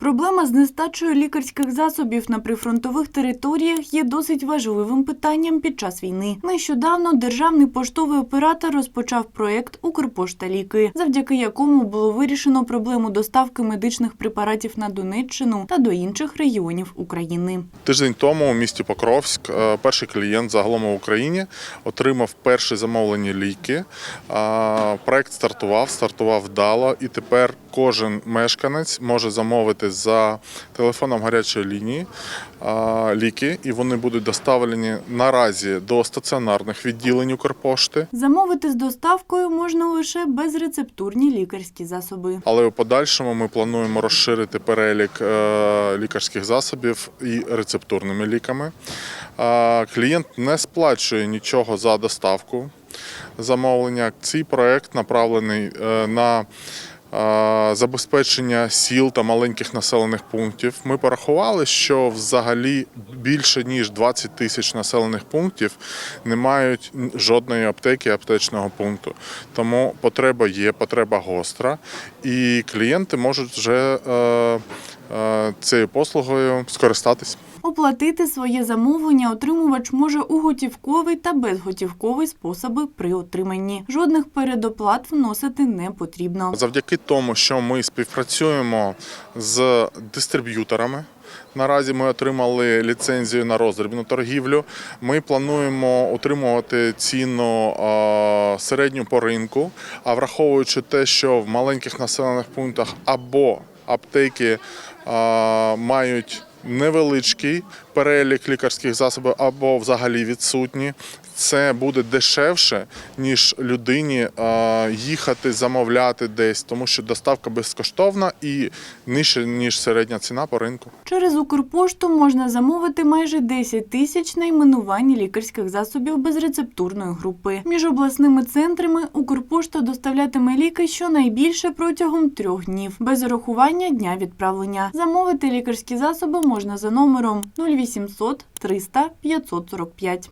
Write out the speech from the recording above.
Проблема з нестачею лікарських засобів на прифронтових територіях є досить важливим питанням під час війни. Нещодавно державний поштовий оператор розпочав проект Укрпошта ліки, завдяки якому було вирішено проблему доставки медичних препаратів на Донеччину та до інших регіонів України. Тиждень тому у місті Покровськ е, перший клієнт загалом в Україні отримав перші замовлені ліки. А, Проект стартував, стартував вдало, і тепер кожен мешканець може замовити за телефоном гарячої лінії ліки, і вони будуть доставлені наразі до стаціонарних відділень Укрпошти. Замовити з доставкою можна лише безрецептурні лікарські засоби. Але у подальшому ми плануємо розширити перелік е, лікарських засобів і рецептурними ліками. Клієнт не сплачує нічого за доставку замовлення. Цей проект направлений е, на забезпечення сіл та маленьких населених пунктів. Ми порахували, що взагалі більше ніж 20 тисяч населених пунктів не мають жодної аптеки, аптечного пункту. Тому потреба є, потреба гостра, і клієнти можуть вже е, е, цією послугою скористатись. Оплатити своє замовлення отримувач може у готівковий та безготівковий способи при отриманні. Жодних передоплат вносити не потрібно. Завдяки тому, що ми співпрацюємо з дистриб'юторами. Наразі ми отримали ліцензію на роздрібну торгівлю. Ми плануємо утримувати ціну середню по ринку. А враховуючи те, що в маленьких населених пунктах або аптеки мають невеличкий перелік лікарських засобів або взагалі відсутні. Це буде дешевше, ніж людині е, їхати замовляти десь, тому що доставка безкоштовна і нижче, ніж середня ціна по ринку. Через Укрпошту можна замовити майже 10 тисяч найменувань лікарських засобів безрецептурної групи. Між обласними центрами Укрпошта доставлятиме ліки щонайбільше протягом трьох днів, без урахування дня відправлення. Замовити лікарські засоби можна за номером 0800 300 545.